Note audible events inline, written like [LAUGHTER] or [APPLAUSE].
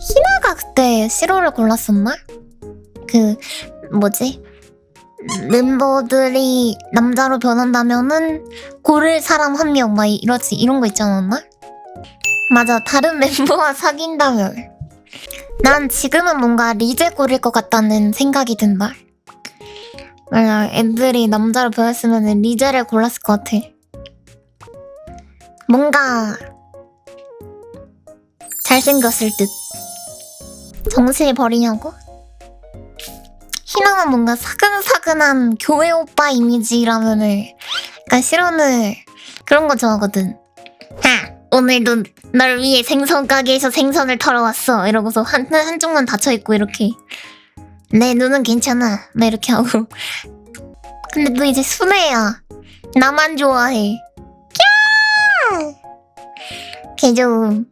희나가 그때 시로를 골랐었나? 그 뭐지? 멤버들이 남자로 변한다면은 고를 사람 한 명 막 이러지 이런 거 있지 않았나? 맞아 다른 [LAUGHS] 멤버와 사귄다면 난 지금은 뭔가 리제 고를 것 같다는 생각이 든다. 만약 애들이 남자로 변했으면 리제를 골랐을 것 같아. 뭔가 잘생겼을 듯. 정신을 버리냐고? 희나는 뭔가 사근사근한 교회 오빠 이미지라면은 약간 실언을 그런 거 좋아하거든. 하! 오늘도 널 위해 생선 가게에서 생선을 털어 왔어. 이러고서 한 한쪽만 닫혀 있고 이렇게 내 눈은 괜찮아. 막 이렇게 하고. 근데 너 이제 순애야. 나만 좋아해. 캬! 개좀